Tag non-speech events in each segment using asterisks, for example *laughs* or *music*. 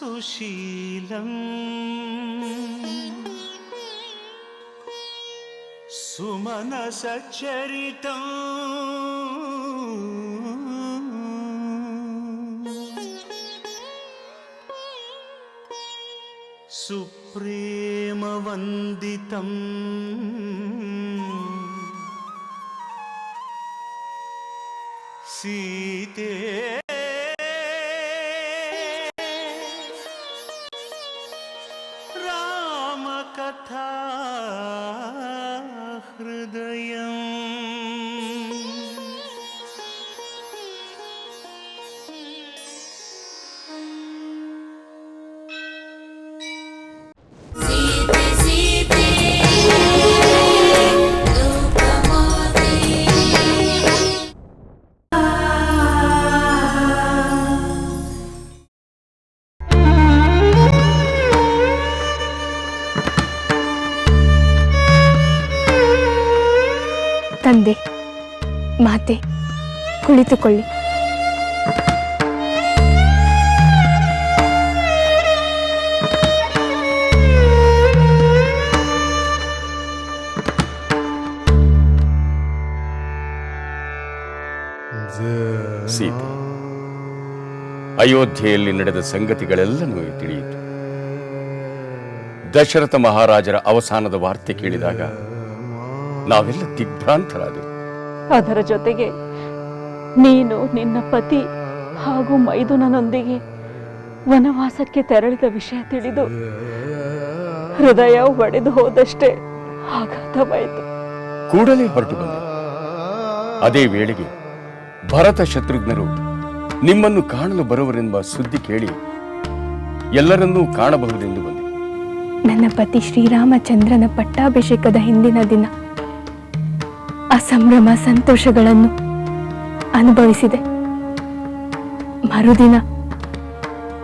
సుశీలం. సుమన సచ్చరితం. సుప్రేమవందితం. रामकथा हृदयम् ತಂದೆ. ಮಾತೆ ಕುಳಿತುಕೊಳ್ಳಿ. ಸೀತೆ ಅಯೋಧ್ಯೆಯಲ್ಲಿ ನಡೆದ ಸಂಗತಿಗಳೆಲ್ಲ ನಮಗೆ ತಿಳಿಯಿತು. ದಶರಥ ಮಹಾರಾಜರ ಅವಸಾನದ ವಾರ್ತೆ ಕೇಳಿದಾಗ ನಾವೆಲ್ಲ ದಿಗ್ಭ್ರಾಂತರಾದೆವು. ಅದರ ಜೊತೆಗೆ ನೀನು ನಿನ್ನ ಪತಿ ಹಾಗೂ ಮೈದುನನೊಂದಿಗೆ ವನವಾಸಕ್ಕೆ ತೆರಳಿದ ವಿಷಯ ತಿಳಿದು ಹೃದಯ ಒಡೆದು ಹೋದಷ್ಟೇ ಆಘಾತವಾಯಿತು. ಕೂಡಲೇ ಹೊರಟು ಬಂದೆ. ಅದೇ ವೇಳೆಗೆ ಭರತ ಶತ್ರುಘ್ನರು ನಿಮ್ಮನ್ನು ಕಾಣಲು ಬರುವರೆಂಬ ಸುದ್ದಿ ಕೇಳಿ ಎಲ್ಲರನ್ನೂ ಕಾಣಬಹುದೆಂದು ಬಂದೆ. ನನ್ನ ಪತಿ ಶ್ರೀರಾಮಚಂದ್ರನ ಪಟ್ಟಾಭಿಷೇಕದ ಹಿಂದಿನ ದಿನ ಆ ಸಂಭ್ರಮ ಸಂತೋಷಗಳನ್ನು ಅನುಭವಿಸಿದೆ. ಮರುದಿನ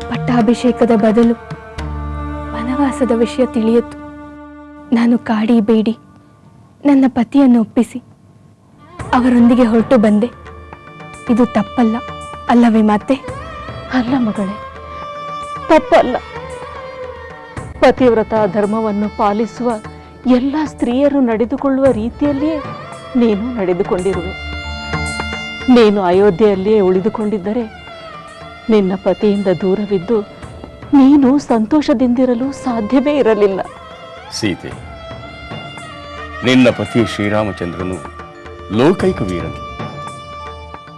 ಪಟ್ಟಾಭಿಷೇಕದ ಬದಲು ವನವಾಸದ ವಿಷಯ ತಿಳಿಯಿತು. ನಾನು ಕಾಡಿ ಬೇಡಿ ನನ್ನ ಪತಿಯನ್ನು ಒಪ್ಪಿಸಿ ಅವರೊಂದಿಗೆ ಹೊರಟು ಬಂದೆ. ಇದು ತಪ್ಪಲ್ಲ ಅಲ್ಲವೇ ಮಾತೆ? ಅಲ್ಲ ಮಗಳೇ, ತಪ್ಪಲ್ಲ. ಪತಿವ್ರತ ಧರ್ಮವನ್ನು ಪಾಲಿಸುವ ಎಲ್ಲ ಸ್ತ್ರೀಯರು ನಡೆದುಕೊಳ್ಳುವ ರೀತಿಯಲ್ಲಿಯೇ ನೀನು ನಡೆದುಕೊಂಡಿರುವೆ. ನೀನು ಅಯೋಧ್ಯೆಯಲ್ಲಿಯೇ ಉಳಿದುಕೊಂಡಿದ್ದರೆ ನಿನ್ನ ಪತಿಯಿಂದ ದೂರವಿದ್ದು ನೀನು ಸಂತೋಷದಿಂದಿರಲು ಸಾಧ್ಯವೇ ಇರಲಿಲ್ಲ. ಸೀತೆ ನಿನ್ನ ಪತಿ ಶ್ರೀರಾಮಚಂದ್ರನು ಲೋಕೈಕ ವೀರನು.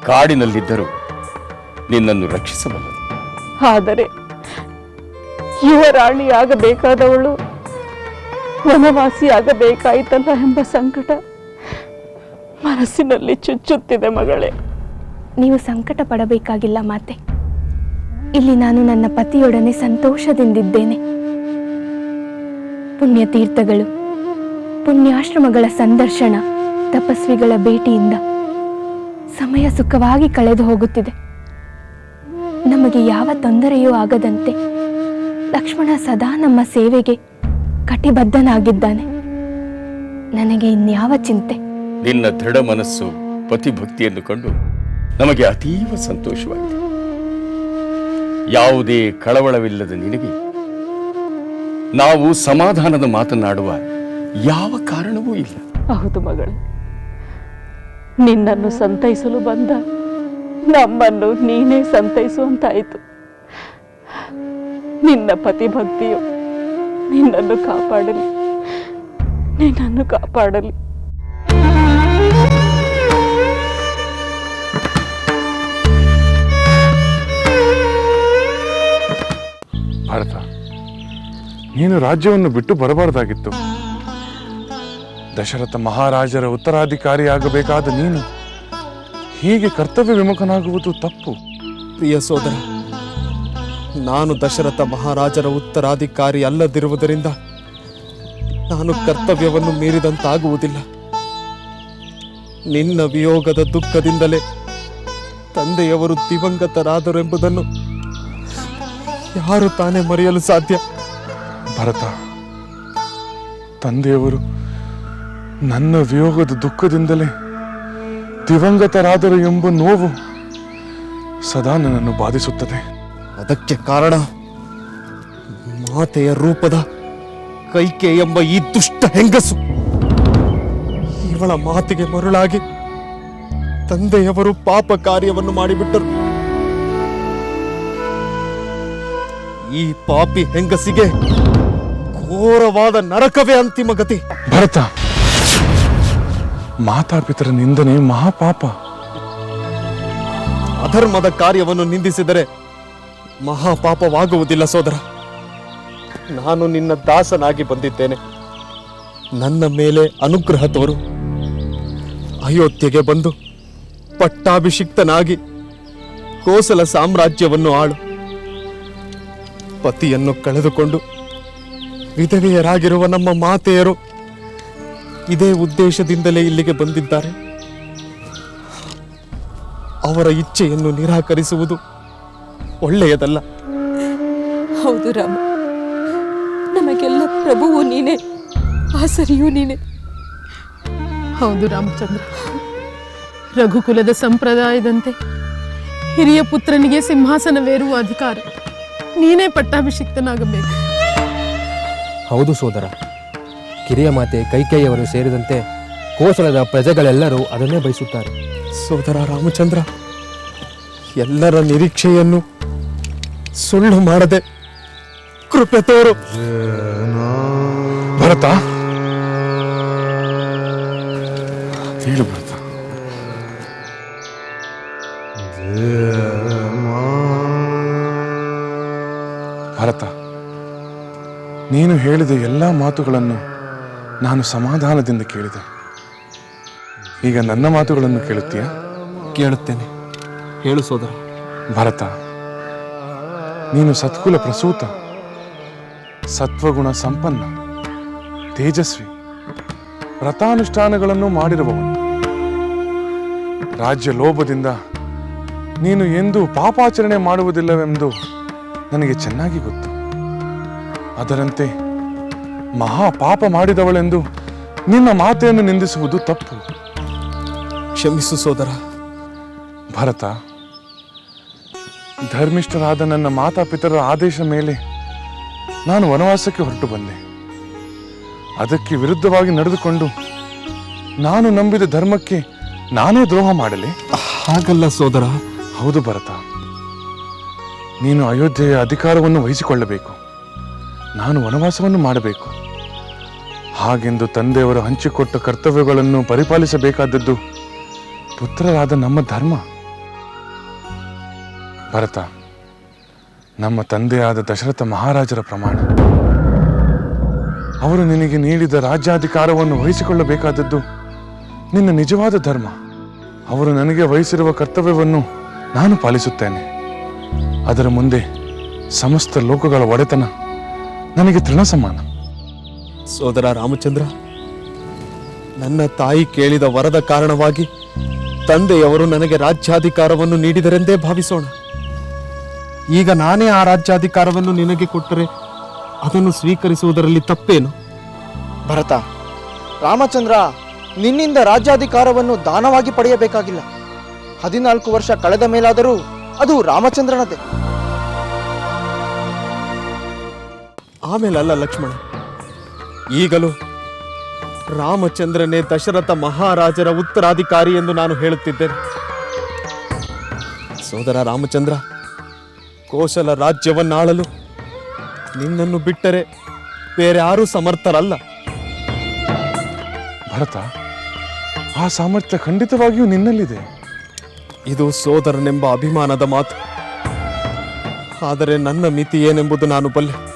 ಕಾಡಿನಲ್ಲಿದ್ದರೂ ನಿನ್ನನ್ನು ರಕ್ಷಿಸಬಲ್ಲನು. ಆದರೆ ಯುವರಾಣಿಯಾಗಬೇಕಾದವಳು ವನವಾಸಿಯಾಗಬೇಕಾಯಿತಲ್ಲ ಎಂಬ ಸಂಕಟ ಮನಸ್ಸಿನಲ್ಲಿ ಚುಚ್ಚುತ್ತಿದೆ ಮಗಳೇ. ನೀವು ಸಂಕಟ ಪಡಬೇಕಾಗಿಲ್ಲ ಮಾತೆ. ಇಲ್ಲಿ ನಾನು ನನ್ನ ಪತಿಯೊಡನೆ ಸಂತೋಷದಿಂದಿದ್ದೇನೆ. ಪುಣ್ಯತೀರ್ಥಗಳು, ಪುಣ್ಯಾಶ್ರಮಗಳ ಸಂದರ್ಶನ, ತಪಸ್ವಿಗಳ ಭೇಟಿಯಿಂದ ಸಮಯ ಸುಖವಾಗಿ ಕಳೆದು ಹೋಗುತ್ತಿದೆ. ನಮಗೆ ಯಾವ ತೊಂದರೆಯೂ ಆಗದಂತೆ ಲಕ್ಷ್ಮಣ ಸದಾ ನಮ್ಮ ಸೇವೆಗೆ ಕಟಿಬದ್ಧನಾಗಿದ್ದಾನೆ. ನನಗೆ ಇನ್ಯಾವ ಚಿಂತೆ. ನಿನ್ನ ದೃಢ ಮನಸ್ಸು ಪತಿಭಕ್ತಿಯನ್ನು ಕಂಡು ನಮಗೆ ಅತೀವ ಸಂತೋಷವಾಗಿದೆ ಯಾವುದೇ ಕಳವಳವಿಲ್ಲದ ನಿನಗೆ ನಾವು ಸಮಾಧಾನದ ಮಾತನಾಡುವ ಯಾವ ಕಾರಣವೂ ಇಲ್ಲ. ಹೌದು ಮಗಳು, ನಿನ್ನನ್ನು ಸಂತೈಸಲು ಬಂದ ನಮ್ಮನ್ನು ನೀನೇ ಸಂತೈಸುವಂತಾಯಿತು. ನಿನ್ನ ಪತಿಭಕ್ತಿಯು ನಿನ್ನನ್ನು ಕಾಪಾಡಲಿ ನಿನ್ನನ್ನು ಕಾಪಾಡಲಿ. ನೀನು ರಾಜ್ಯವನ್ನು ಬಿಟ್ಟು ಬರಬಾರದಾಗಿತ್ತು. ದಶರಥ ಮಹಾರಾಜರ ಉತ್ತರಾಧಿಕಾರಿಯಾಗಬೇಕಾದ ನೀನು ಹೀಗೆ ಕರ್ತವ್ಯ ವಿಮುಖನಾಗುವುದು ತಪ್ಪು. ಪ್ರಿಯ ಸೋದರ, ನಾನು ದಶರಥ ಮಹಾರಾಜರ ಉತ್ತರಾಧಿಕಾರಿ ಅಲ್ಲದಿರುವುದರಿಂದ ನಾನು ಕರ್ತವ್ಯವನ್ನು ಮೀರಿದಂತಾಗುವುದಿಲ್ಲ. ನಿನ್ನ ವಿಯೋಗದ ದುಃಖದಿಂದಲೇ ತಂದೆಯವರು ದಿವಂಗತರಾದರೆಂಬುದನ್ನು ಯಾರು ತಾನೇ ಮರೆಯಲು ಸಾಧ್ಯ? ಭರತ, ತಂದೆಯವರು ನನ್ನ ವಿಯೋಗದ ದುಃಖದಿಂದಲೇ ದಿವಂಗತರಾದರು ಎಂಬ ನೋವು ಸದಾ ನನ್ನನ್ನು ಬಾಧಿಸುತ್ತದೆ. ಅದಕ್ಕೆ ಕಾರಣ ಮಾತೆಯ ರೂಪದ ಕೈಕೆ ಎಂಬ ಈ ದುಷ್ಟ ಹೆಂಗಸು ಇವಳ ಮಾತಿಗೆ ಮರುಳಾಗಿ ತಂದೆಯವರು ಪಾಪ ಕಾರ್ಯವನ್ನು ಮಾಡಿಬಿಟ್ಟರು. ಈ ಪಾಪಿ ಹೆಂಗಸಿಗೆ ಘೋರವಾದ ನರಕವೇ ಅಂತಿಮ ಗತಿ. ಭರತ ಮಾತಾಪಿತರ ನಿಂದನೆ ಮಹಾಪಾಪ. ಅಧರ್ಮದ ಕಾರ್ಯವನ್ನು ನಿಂದಿಸಿದರೆ ಮಹಾಪಾಪವಾಗುವುದಿಲ್ಲ ಸೋದರ. ನಾನು ನಿನ್ನ ದಾಸನಾಗಿ ಬಂದಿದ್ದೇನೆ. ನನ್ನ ಮೇಲೆ ಅನುಗ್ರಹ ತೋರು. ಅಯೋಧ್ಯೆಗೆ ಬಂದು ಪಟ್ಟಾಭಿಷಿಕ್ತನಾಗಿ ಕೋಸಲ ಸಾಮ್ರಾಜ್ಯವನ್ನು ಆಳು. ಪತಿಯನ್ನು ಕಳೆದುಕೊಂಡು ವಿಧವೆಯರಾಗಿರುವ ನಮ್ಮ ಮಾತೆಯರು ಇದೇ ಉದ್ದೇಶದಿಂದಲೇ ಇಲ್ಲಿಗೆ ಬಂದಿದ್ದಾರೆ. ಅವರ ಇಚ್ಛೆಯನ್ನು ನಿರಾಕರಿಸುವುದು ಒಳ್ಳೆಯದಲ್ಲ. ಹೌದು ರಾಮ. ನಮಗೆಲ್ಲ ಪ್ರಭುವು ನೀನೇ ಆಸರಿಯೂ ನೀನೇ. ಹೌದು ರಾಮಚಂದ್ರ. ರಘುಕುಲದ ಸಂಪ್ರದಾಯದಂತೆ ಹಿರಿಯ ಪುತ್ರನಿಗೆ ಸಿಂಹಾಸನವೇರುವ ಅಧಿಕಾರ ನೀನೇ ಪಟ್ಟಾಭಿಷಿಕ್ತನಾಗಬೇಕು. ಹೌದು ಸೋದರ. ಕಿರಿಯ ಮಾತೆ ಕೈಕೈಯವರು ಸೇರಿದಂತೆ ಕೋಸಲದ ಪ್ರಜೆಗಳೆಲ್ಲರೂ ಅದನ್ನೇ ಬಯಸುತ್ತಾರೆ. ಸೋದರ ರಾಮಚಂದ್ರ ಎಲ್ಲರ ನಿರೀಕ್ಷೆಯನ್ನು ಸುಳ್ಳು ಮಾಡದೆ ಕೃಪೆ ತೋರು. ಭರತ ಹೇಳು ಭರತ. ಭರತ ನೀನು ಹೇಳಿದ ಎಲ್ಲ ಮಾತುಗಳನ್ನು ನಾನು ಸಮಾಧಾನದಿಂದ ಕೇಳಿದೆ. ಈಗ ನನ್ನ ಮಾತುಗಳನ್ನು ಕೇಳುತ್ತೀಯಾ? ಕೇಳುತ್ತೇನೆ. ಹೇಳು ಸೋದರ. ಭರತ ನೀನು ಸತ್ಕುಲ ಪ್ರಸೂತ ಸತ್ವಗುಣ ಸಂಪನ್ನ ತೇಜಸ್ವಿ ವ್ರತಾನುಷ್ಠಾನಗಳನ್ನು ಮಾಡಿರುವವನು. ರಾಜ್ಯ ಲೋಭದಿಂದ ನೀನು ಎಂದೂ ಪಾಪಾಚರಣೆ ಮಾಡುವುದಿಲ್ಲವೆಂದು ನನಗೆ ಚೆನ್ನಾಗಿ ಗೊತ್ತು. ಅದರಂತೆ ಮಹಾ ಪಾಪ ಮಾಡಿದವಳೆಂದು ನಿನ್ನ ಮಾತೆಯನ್ನು ನಿಂದಿಸುವುದು ತಪ್ಪು. ಕ್ಷಮಿಸು ಸೋದರ. ಭರತ ಧರ್ಮಿಷ್ಠರಾದ ನನ್ನ ಮಾತಾಪಿತರ ಆದೇಶ ಮೇಲೆ ನಾನು ವನವಾಸಕ್ಕೆ ಹೊರಟು ಬಂದೆ. ಅದಕ್ಕೆ ವಿರುದ್ಧವಾಗಿ ನಡೆದುಕೊಂಡು ನಾನು ನಂಬಿದ ಧರ್ಮಕ್ಕೆ ನಾನೇ ದ್ರೋಹ ಮಾಡಲಿ? ಹಾಗಲ್ಲ ಸೋದರ. ಹೌದು ಭರತ ನೀನು ಅಯೋಧ್ಯೆಯ ಅಧಿಕಾರವನ್ನು ವಹಿಸಿಕೊಳ್ಳಬೇಕು. ನಾನು ವನವಾಸವನ್ನು ಮಾಡಬೇಕು. ಹಾಗೆಂದು ತಂದೆಯವರು ಹಂಚಿಕೊಟ್ಟ ಕರ್ತವ್ಯಗಳನ್ನು ಪರಿಪಾಲಿಸಬೇಕಾದದ್ದು ಪುತ್ರರಾದ ನಮ್ಮ ಧರ್ಮ. ಭರತ, ನಮ್ಮ ತಂದೆಯಾದ ದಶರಥ ಮಹಾರಾಜರ ಪ್ರಮಾಣ. ಅವರು ನಿನಗೆ ನೀಡಿದ ರಾಜ್ಯಾಧಿಕಾರವನ್ನು ವಹಿಸಿಕೊಳ್ಳಬೇಕಾದದ್ದು ನಿನ್ನ ನಿಜವಾದ ಧರ್ಮ. ಅವರು ನನಗೆ ವಹಿಸಿರುವ ಕರ್ತವ್ಯವನ್ನು ನಾನು ಪಾಲಿಸುತ್ತೇನೆ. ಅದರ ಮುಂದೆ ಸಮಸ್ತ ಲೋಕಗಳ ಒಡೆತನ. ನನಗೆ ತೃಣ ಸಮಾನ ಸೋದರ ರಾಮಚಂದ್ರ ನನ್ನ ತಾಯಿ ಕೇಳಿದ ವರದ ಕಾರಣವಾಗಿ ತಂದೆಯವರು ನನಗೆ ರಾಜ್ಯಾಧಿಕಾರವನ್ನು ನೀಡಿದರೆಂದೇ ಭಾವಿಸೋಣ. ಈಗ ನಾನೇ ಆ ರಾಜ್ಯಾಧಿಕಾರವನ್ನು ನಿನಗೆ ಕೊಟ್ಟರೆ ಅದನ್ನು ಸ್ವೀಕರಿಸುವುದರಲ್ಲಿ ತಪ್ಪೇನು? ಭರತ ರಾಮಚಂದ್ರ ನಿನ್ನಿಂದ ರಾಜ್ಯಾಧಿಕಾರವನ್ನು ದಾನವಾಗಿ ಪಡೆಯಬೇಕಾಗಿಲ್ಲ. ಹದಿನಾಲ್ಕು ವರ್ಷ ಕಳೆದ ಮೇಲಾದರೂ ಅದು ರಾಮಚಂದ್ರನದೇ. ಆಮೇಲಲ್ಲ ಲಕ್ಷ್ಮಣ. ಈಗಲೂ ರಾಮಚಂದ್ರನೇ ದಶರಥ ಮಹಾರಾಜರ ಉತ್ತರಾಧಿಕಾರಿ ಎಂದು ನಾನು ಹೇಳುತ್ತಿದ್ದೇನೆ. ಸೋದರ ರಾಮಚಂದ್ರ ಕೋಶಲ ರಾಜ್ಯವನ್ನಾಳಲು ನಿನ್ನನ್ನು ಬಿಟ್ಟರೆ ಬೇರೆ ಯಾರೂ ಸಮರ್ಥರಲ್ಲ. ಭರತ ಆ ಸಾಮರ್ಥ್ಯ ಖಂಡಿತವಾಗಿಯೂ ನಿನ್ನಲ್ಲಿದೆ. ಇದು ಸೋದರನೆಂಬ ಅಭಿಮಾನದ ಮಾತು. ಆದರೆ ನನ್ನ ಮಿತಿ ಏನೆಂಬುದು ನಾನು ಬಲ್ಲೆ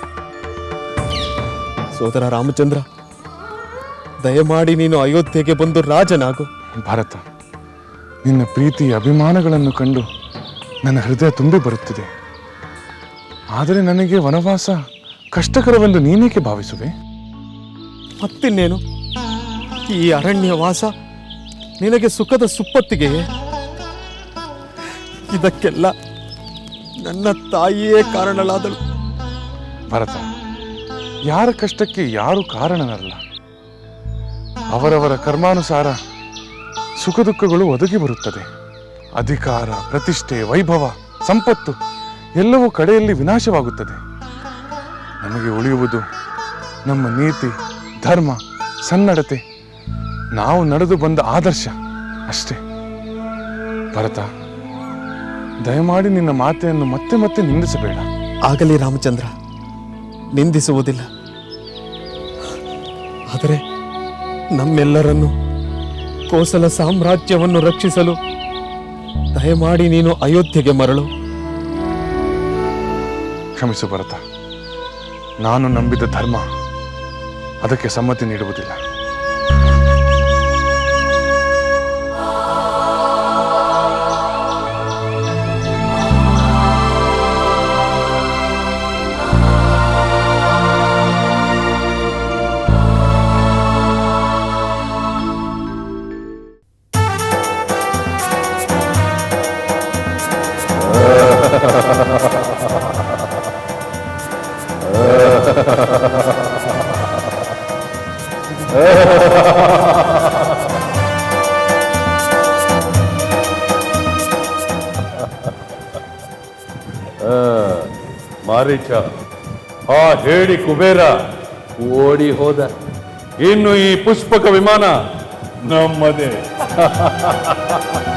ಸೋದರ ರಾಮಚಂದ್ರ ದಯಮಾಡಿ ನೀನು ಅಯೋಧ್ಯೆಗೆ ಬಂದು ರಾಜನಾಗು. ಭಾರತ ನಿನ್ನ ಪ್ರೀತಿ ಅಭಿಮಾನಗಳನ್ನು ಕಂಡು ನನ್ನ ಹೃದಯ ತುಂಬಿ ಬರುತ್ತಿದೆ. ಆದರೆ ನನಗೆ ವನವಾಸ ಕಷ್ಟಕರವೆಂದು ನೀನೇಕೆ ಭಾವಿಸುವೆ? ಮತ್ತಿನ್ನೇನು? ಈ ಅರಣ್ಯವಾಸ ನಿನಗೆ ಸುಖದ ಸುಪ್ಪತ್ತಿಗೆ ಇದಕ್ಕೆಲ್ಲ ನನ್ನ ತಾಯಿಯೇ ಕಾರಣಳಾದಳು. ಭರತ ಯಾರ ಕಷ್ಟಕ್ಕೆ ಯಾರು ಕಾರಣನಲ್ಲ. ಅವರವರ ಕರ್ಮಾನುಸಾರ ಸುಖ ದುಃಖಗಳು ಒದಗಿ ಬರುತ್ತದೆ. ಅಧಿಕಾರ, ಪ್ರತಿಷ್ಠೆ, ವೈಭವ, ಸಂಪತ್ತು ಎಲ್ಲವೂ ಕಡೆಯಲ್ಲಿ ವಿನಾಶವಾಗುತ್ತದೆ. ನಮಗೆ ಉಳಿಯುವುದು ನಮ್ಮ ನೀತಿ, ಧರ್ಮ, ಸನ್ನಡತೆ, ನಾವು ನಡೆದು ಬಂದ ಆದರ್ಶ ಅಷ್ಟೇ. ಭರತ, ದಯಮಾಡಿ ನಿನ್ನ ಮಾತೆಯನ್ನು ಮತ್ತೆ ಮತ್ತೆ ನಿಂದಿಸಬೇಡ. ಆಗಲಿ ರಾಮಚಂದ್ರ. ನಿಂದಿಸುವುದಿಲ್ಲ. ಆದರೆ ನಮ್ಮೆಲ್ಲರನ್ನು ಕೋಸಲ ಸಾಮ್ರಾಜ್ಯವನ್ನು ರಕ್ಷಿಸಲು ದಯಮಾಡಿ ನೀನು ಅಯೋಧ್ಯೆಗೆ ಮರಳು. ಕ್ಷಮಿಸು ಭರತ. ನಾನು ನಂಬಿದ ಧರ್ಮ ಅದಕ್ಕೆ ಸಮ್ಮತಿ ನೀಡುವುದಿಲ್ಲ. ಮಾರೀಚ ಆ ಹೇಳಿ ಕುಬೇರ. ಓಡಿ ಹೋದ. ಇನ್ನು ಈ ಪುಷ್ಪಕ ವಿಮಾನ ನಮ್ಮದೇ. *laughs*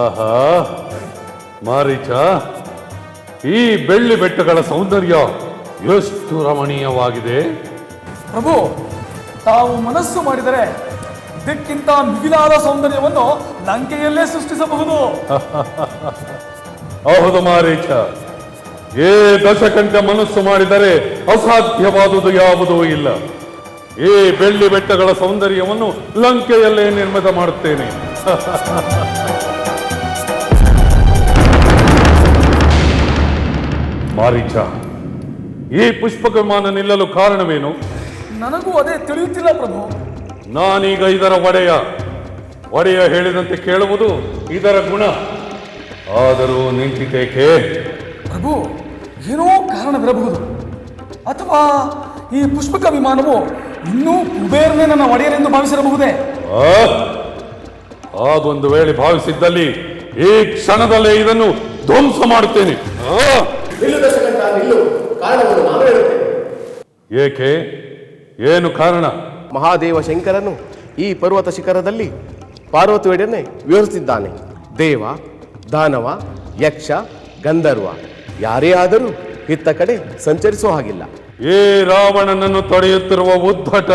ಆಹಾ ಮಾರೀಚ ಈ ಬೆಳ್ಳಿ ಬೆಟ್ಟಗಳ ಸೌಂದರ್ಯ ಎಷ್ಟು ರಮಣೀಯವಾಗಿದೆ. ಪ್ರಭು ತಾವು ಮನಸ್ಸು ಮಾಡಿದರೆ ಇದಕ್ಕಿಂತ ಮಿಗಿಲಾದ ಸೌಂದರ್ಯವನ್ನು ಲಂಕೆಯಲ್ಲೇ ಸೃಷ್ಟಿಸಬಹುದು. *laughs* ಹೌದು ಮಾರೀಚ. ಏ ದಶಕಂಠ ಮನಸ್ಸು ಮಾಡಿದರೆ ಅಸಾಧ್ಯವಾದುದು ಯಾವುದೂ ಇಲ್ಲ. ಈ ಬೆಳ್ಳಿ ಬೆಟ್ಟಗಳ ಸೌಂದರ್ಯವನ್ನು ಲಂಕೆಯಲ್ಲೇ ನಿರ್ಮಿತ ಮಾಡುತ್ತೇನೆ. ಮಾರೀಚ ಈ ಪುಷ್ಪಕ ವಿಮಾನ ನಿಲ್ಲಲು ಕಾರಣವೇನು? ನನಗೂ ಅದೇ ತಿಳಿಯುತ್ತಿಲ್ಲ ಪ್ರಭು. ನಾನೀಗ ಇದರ ಒಡೆಯ. ಒಡೆಯ ಹೇಳಿದಂತೆ ಕೇಳುವುದು ಇದರ ಗುಣ. ಆದರೂ ನಿಂತಿತೇಕೆ ಪ್ರಭು ಏನೋ ಕಾರಣವಿರಬಹುದು ಅಥವಾ ಈ ಪುಷ್ಪಕ ವಿಮಾನವು ಇನ್ನೂ ಕುಬೇರನೇ ನನ್ನ ಒಡೆಯರೆಂದು ಭಾವಿಸಿರಬಹುದೇ? ಆ? ಹಾಗೊಂದು ವೇಳೆ ಭಾವಿಸಿದ್ದಲ್ಲಿ ಈ ಕ್ಷಣದಲ್ಲೇ ಇದನ್ನು ಧ್ವಂಸ ಮಾಡುತ್ತೇನೆ. ಆ? ಏಕೆ? ಏನು ಕಾರಣ? ಮಹಾದೇವ ಶಂಕರನು ಈ ಪರ್ವತ ಶಿಖರದಲ್ಲಿ ಪಾರ್ವತಿಯೊಡನೆ ವಿವರಿಸಿದ್ದಾನೆ. ದೇವ ದಾನವ ಯಕ್ಷ ಗಂಧರ್ವ ಯಾರೇ ಆದರೂ ಇತ್ತ ಕಡೆ ಸಂಚರಿಸೋ ಹಾಗಿಲ್ಲ. ಏ ರಾವಣನನ್ನು ತೊಡೆಯುತ್ತಿರುವ ಉದ್ಭಟ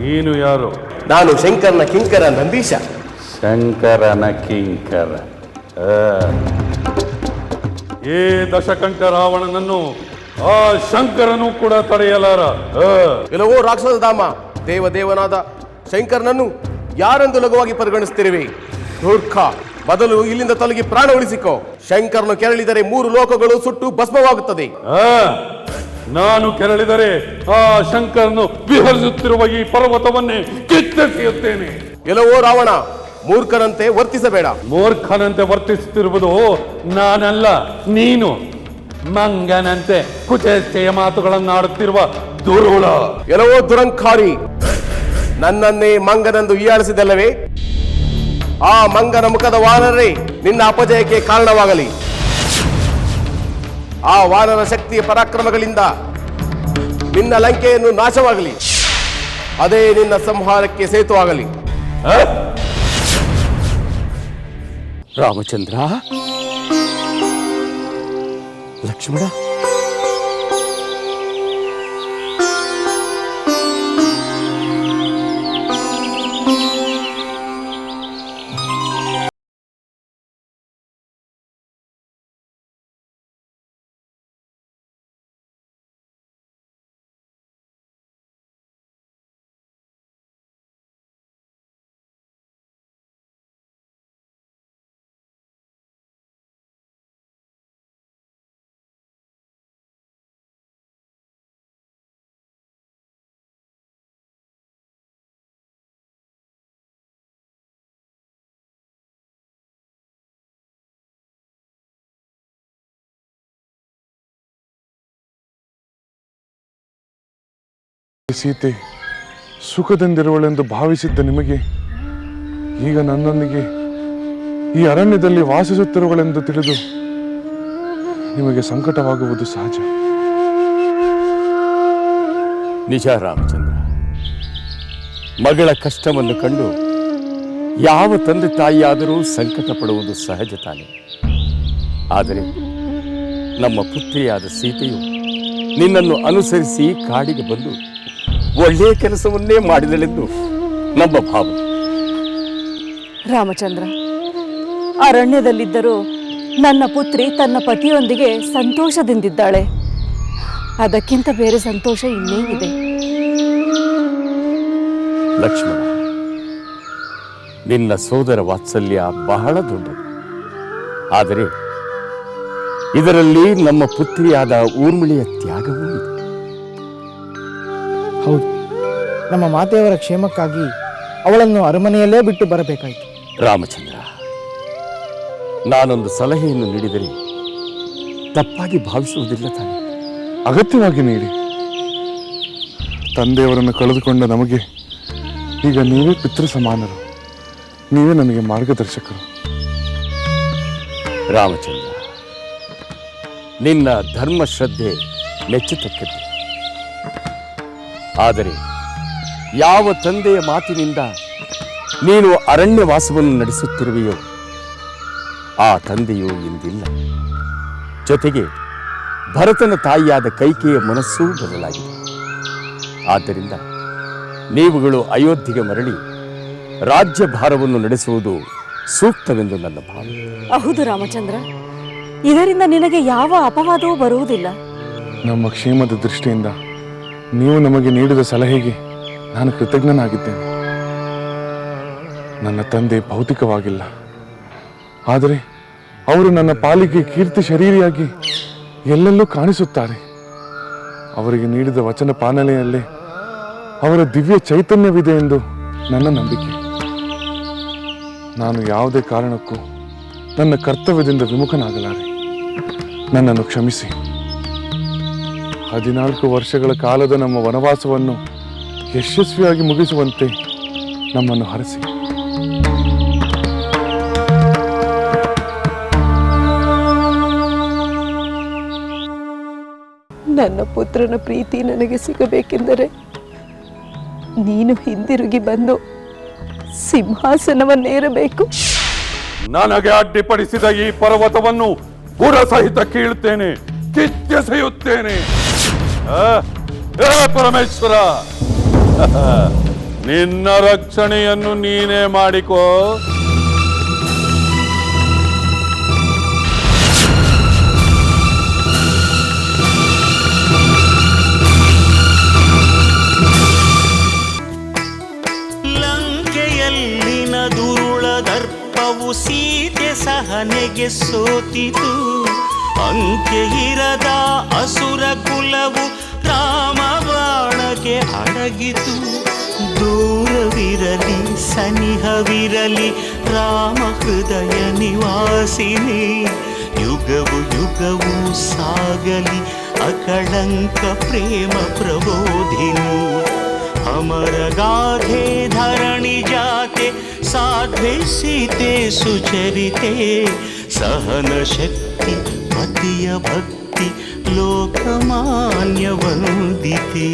ನೀನು ಯಾರು? ನಾನು ಶಂಕರನ ಕಿಂಕರ ನಂದೀಶ. ಶಂಕರನ ಕಿಂಕರ. ಏ ದಶಕಂಠ ರಾವಣನನ್ನು ಆ ಶಂಕರನು ಕೂಡ ತಡೆಯಲಾರ. ಆ. ಕೆಲವೋ ರಾಕ್ಷಸ ಧಾಮ ದೇವದೇವನಾದ ಶಂಕರನನ್ನು ಯಾರೆಂದು ಲಘುವಾಗಿ ಪರಿಗಣಿಸ್ತಿರುವೆ? ಮೂರ್ಖ ಬದಲು ಇಲ್ಲಿಂದ ತೊಲಗಿ ಪ್ರಾಣ ಉಳಿಸಿಕೋ. ಶಂಕರನು ಕೆರಳಿದರೆ ಮೂರು ಲೋಕಗಳು ಸುಟ್ಟು ಭಸ್ಮವಾಗುತ್ತದೆ. ಆ, ನಾನು ಕೆರಳಿದರೆ ಆ ಶಂಕರನು ವಿಹರಿಸುತ್ತಿರುವ ಈ ಪರ್ವತವನ್ನೇ ಕಿತ್ತೆಸೆಯುತ್ತೇನೆ ಕೆಲವೋ ರಾವಣ ಮೂರ್ಖನಂತೆ ವರ್ತಿಸಬೇಡ. ಮೂರ್ಖನಂತೆ ವರ್ತಿಸುತ್ತಿರುವುದು ನಾನಲ್ಲ ನೀನು. ಮಂಗನಂತೆ ಕುಚೇಷ್ಟೆಯ ಮಾತುಗಳನ್ನಾಡುತ್ತಿರುವ ದುರುಳ. ಕೆಲವೋ ದುರಂಕಾರಿ ನನ್ನನ್ನೇ ಮಂಗನೆಂದು ಹೀಯಾಳಿಸಿದಲ್ಲವೇ ಆ ಮಂಗನ ಮುಖದ ವಾನರೇ ನಿನ್ನ ಅಪಜಯಕ್ಕೆ ಕಾರಣವಾಗಲಿ. ಆ ವಾನರ ಶಕ್ತಿಯ ಪರಾಕ್ರಮಗಳಿಂದ ನಿನ್ನ ಲಂಕೆಯನ್ನು ನಾಶವಾಗಲಿ. ಅದೇ ನಿನ್ನ ಸಂಹಾರಕ್ಕೆ ಸೇತುವಾಗಲಿ? ರಾಮಚಂದ್ರ? ಲಕ್ಷ್ಮಣ? ಸೀತೆ ಸುಖದಿಂದಿರುವಳೆಂದು ಭಾವಿಸಿದ್ದ ನಿಮಗೆ, ಈಗ ನನ್ನೊಂದಿಗೆ ಈ ಅರಣ್ಯದಲ್ಲಿ ವಾಸಿಸುತ್ತಿರುವಳೆಂದು ತಿಳಿದು ನಿಮಗೆ ಸಂಕಟವಾಗುವುದು ಸಹಜ. ನಿಜ ರಾಮಚಂದ್ರ, ಮಗಳ ಕಷ್ಟವನ್ನು ಕಂಡು ಯಾವ ತಂದೆ ತಾಯಿಯಾದರೂ ಸಂಕಟ ಪಡುವುದು ಸಹಜ ತಾನೆ. ಆದರೆ ನಮ್ಮ ಪುತ್ರಿಯಾದ ಸೀತೆಯು ನಿನ್ನನ್ನು ಅನುಸರಿಸಿ ಕಾಡಿಗೆ ಬಂದು ಒಳ್ಳೆಯ ಕೆಲಸವನ್ನೇ ಮಾಡಿದಳೆಂದು ನಮ್ಮ ಭಾವ. ರಾಮಚಂದ್ರ ಅರಣ್ಯದಲ್ಲಿದ್ದರೂ ನನ್ನ ಪುತ್ರಿ ತನ್ನ ಪತಿಯೊಂದಿಗೆ ಸಂತೋಷದಿಂದಿದ್ದಾಳೆ. ಅದಕ್ಕಿಂತ ಬೇರೆ ಸಂತೋಷ ಇನ್ನೇನಿದೆ ಲಕ್ಷ್ಮಣ ನಿನ್ನ ಸೋದರ ವಾತ್ಸಲ್ಯ ಬಹಳ ದೊಡ್ಡದು. ಆದರೆ ಇದರಲ್ಲಿ ನಮ್ಮ ಪುತ್ರಿಯಾದ ಊರ್ಮಿಳಿಯ ತ್ಯಾಗವೂ ಇದೆ. ಹೌದು. ನಮ್ಮ ಮಾತೆಯವರ ಕ್ಷೇಮಕ್ಕಾಗಿ ಅವಳನ್ನು ಅರಮನೆಯಲ್ಲೇ ಬಿಟ್ಟು ಬರಬೇಕಾಯಿತು. ರಾಮಚಂದ್ರ ನಾನೊಂದು ಸಲಹೆಯನ್ನು ನೀಡಿದರೆ ತಪ್ಪಾಗಿ ಭಾವಿಸುವುದಿಲ್ಲ ತಾನೆ. ಅಗತ್ಯವಾಗಿ ನೀಡಿ. ತಂದೆಯವರನ್ನು ಕಳೆದುಕೊಂಡ ನಮಗೆ ಈಗ ನೀವೇ ಪಿತೃ ಸಮಾನರು ನೀವೇ ನನಗೆ ಮಾರ್ಗದರ್ಶಕರು. ರಾಮಚಂದ್ರ ನಿನ್ನ ಧರ್ಮ ಶ್ರದ್ಧೆ ಮೆಚ್ಚತಕ್ಕದ್ದು. ಆದರೆ ಯಾವ ತಂದೆಯ ಮಾತಿನಿಂದ ನೀನು ಅರಣ್ಯವಾಸವನ್ನು ನಡೆಸುತ್ತಿರುವೆಯೋ ಆ ತಂದೆಯೋ ಎಂದಿಲ್ಲ ಜೊತೆಗೆ ಭರತನ ತಾಯಿಯಾದ ಕೈಕೆಯ ಮನಸ್ಸೂ ಬದಲಾಗಿದೆ. ಆದ್ದರಿಂದ ನೀವುಗಳು ಅಯೋಧ್ಯೆಗೆ ಮರಳಿ ರಾಜ್ಯಭಾರವನ್ನು ನಡೆಸುವುದು ಸೂಕ್ತವೆಂದು ನನ್ನ ಭಾವನೆ. ಹೌದು ರಾಮಚಂದ್ರ ಇದರಿಂದ ನಿನಗೆ ಯಾವ ಅಪವಾದವೂ ಬರುವುದಿಲ್ಲ. ನಮ್ಮ ಕ್ಷೇಮದ ದೃಷ್ಟಿಯಿಂದ ನೀವು ನಮಗೆ ನೀಡಿದ ಸಲಹೆಗೆ ನಾನು ಕೃತಜ್ಞನಾಗಿದ್ದೇನೆ. ನನ್ನ ತಂದೆ ಭೌತಿಕವಾಗಿಲ್ಲ. ಆದರೆ ಅವರು ನನ್ನ ಪಾಲಿಗೆ ಕೀರ್ತಿ ಶರೀರಿಯಾಗಿ ಎಲ್ಲೆಲ್ಲೂ ಕಾಣಿಸುತ್ತಾರೆ. ಅವರಿಗೆ ನೀಡಿದ ವಚನ ಪಾಲನೆಯಲ್ಲೇ ಅವರ ದಿವ್ಯ ಚೈತನ್ಯವಿದೆ ಎಂದು ನನ್ನ ನಂಬಿಕೆ. ನಾನು ಯಾವುದೇ ಕಾರಣಕ್ಕೂ ನನ್ನ ಕರ್ತವ್ಯದಿಂದ ವಿಮುಖನಾಗಲಾರೆ. ನನ್ನನ್ನು ಕ್ಷಮಿಸಿ. ಹದಿನಾಲ್ಕು ವರ್ಷಗಳ ಕಾಲದ ನಮ್ಮ ವನವಾಸವನ್ನು ಯಶಸ್ವಿಯಾಗಿ ಮುಗಿಸುವಂತೆ ನಮ್ಮನ್ನು ಹರಸಿ ನನ್ನ ಪುತ್ರನ ಪ್ರೀತಿ ನನಗೆ ಸಿಗಬೇಕೆಂದರೆ ನೀನು ಹಿಂದಿರುಗಿ ಬಂದು ಸಿಂಹಾಸನವನ್ನೇರಬೇಕು ನನಗೆ ಅಡ್ಡಿಪಡಿಸಿದ ಈ ಪರ್ವತವನ್ನು ಗುರ ಸಹಿತ ಕೀಳ್ತೇನೆ ಆ? ಏ ಪರಮೇಶ್ವರ. *laughs* ನಿನ್ನ ರಕ್ಷಣೆಯನ್ನು ನೀನೇ ಮಾಡಿಕೋ. ಲಂಕೆಯಲ್ಲಿನ ದುರುಳ ದರ್ಪವು ಸೀತೆ ಸಹನೆಗೆ ಸೋತಿತು. ಅಂಕೆ ಇರದ ಅಸುರ ಕುಲವು ರಾಮ ಬಾಣಕ್ಕೆ ಅಡಗಿತು. ದೂರವಿರಲಿ, ಸನಿಹವಿರಲಿ, ರಾಮ ಹೃದಯ ನಿವಾಸಿನಿ. ಯುಗವು ಯುಗವು ಸಾಗಲಿ, ಅಕಳಂಕ ಪ್ರೇಮ ಪ್ರಬೋಧಿನಿ. ಗಾಧೆ ಧರಣಿ ಜಾತೆ ಸಾಧ್ವೆ ಸೀತೆ ಸುಚರಿತೆ ಸಹನ ಶಕ್ತಿ ಪತಿಯ ಭಕ್ತಿ ಲೋಕಮಾನ್ಯ ವಂದಿತೆ